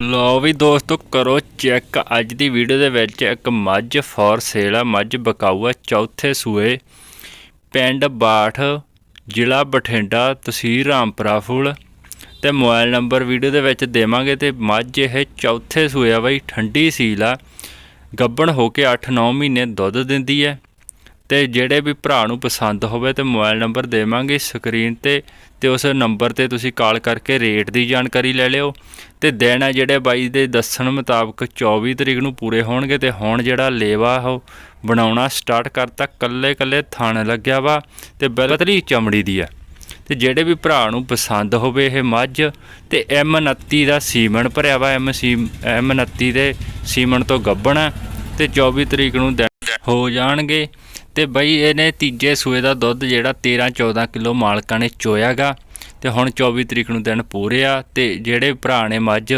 ਲਓ ਵੀ ਦੋਸਤੋ, ਕਰੋ ਚੈੱਕ ਅੱਜ ਦੀ ਵੀਡੀਓ ਦੇ ਵਿੱਚ ਇੱਕ ਮੱਝ ਫੋਰ ਸੇਲ ਆ, ਮੱਝ ਬਕਾਊ ਆ, ਚੌਥੇ ਸੂਏ, ਪਿੰਡ ਬਾਠ, ਜ਼ਿਲ੍ਹਾ ਬਠਿੰਡਾ, ਤਹਿਸੀਲ ਰਾਮਪੁਰਾ ਫੂਲ। ਤੇ ਮੋਬਾਈਲ ਨੰਬਰ ਵੀਡੀਓ ਦੇ ਵਿੱਚ ਦੇਵਾਂਗੇ ਤੇ ਮੱਝ ਇਹ ਚੌਥੇ ਸੂਏ ਆ ਬਾਈ, ਠੰਡੀ ਸੀਲ ਆ। ਗੱਬਣ ਹੋ ਕੇ 8-9 ਮਹੀਨੇ ਦੁੱਧ ਦਿੰਦੀ ਹੈ ਤੇ ਜਿਹੜੇ ਵੀ ਭਰਾ ਨੂੰ ਪਸੰਦ ਹੋਵੇ ਤੇ ਮੋਬਾਈਲ ਨੰਬਰ ਦੇਵਾਂਗੇ ਸਕਰੀਨ ਤੇ ਤੇ ਉਸ ਨੰਬਰ ਤੇ ਤੁਸੀਂ ਕਾਲ ਕਰਕੇ ਰੇਟ ਦੀ ਜਾਣਕਾਰੀ ਲੈ ਲਿਓ। ਤੇ ਦਿਨ ਆ ਜਿਹੜੇ ਬਾਈ ਦੇ ਦੱਸਣ ਮੁਤਾਬਕ 24 ਤਰੀਕ ਨੂੰ ਪੂਰੇ ਹੋਣਗੇ ਤੇ ਹੁਣ ਜਿਹੜਾ ਲੇਵਾ ਉਹ ਬਣਾਉਣਾ ਸਟਾਰਟ ਕਰਤਾ ਕੱਲੇ ਕੱਲੇ ਥਣ ਲੱਗਿਆ ਵਾ ਤੇ ਬਲਤਲੀ ਚਮੜੀ ਦੀ ਆ। ਤੇ ਜਿਹੜੇ ਵੀ ਭਰਾ ਨੂੰ ਪਸੰਦ ਹੋਵੇ ਇਹ ਮੱਝ, ਤੇ M29 ਦਾ ਸੀਮਨ ਭਰਿਆ ਵਾ, M ਸੀ M29 ਦੇ ਸੀਮਨ ਤੋਂ ਗੱਬਣ ਤੇ 24 ਤਰੀਕ ਨੂੰ ਦਿਨ ਹੋ ਜਾਣਗੇ। ਤੇ ਬਈ ਇਹਨੇ ਤੀਜੇ ਸੂਏ ਦਾ ਦੁੱਧ ਜਿਹੜਾ 13 14 ਕਿਲੋ ਮਾਲਕਾਂ ਨੇ ਚੋਇਆਗਾ। ਤੇ ਹੁਣ 24 ਤਰੀਕ ਨੂੰ ਦਿਨ ਪੂਰੇ ਆ। ਤੇ ਜਿਹੜੇ ਭਰਾ ਨੇ ਮੱਝ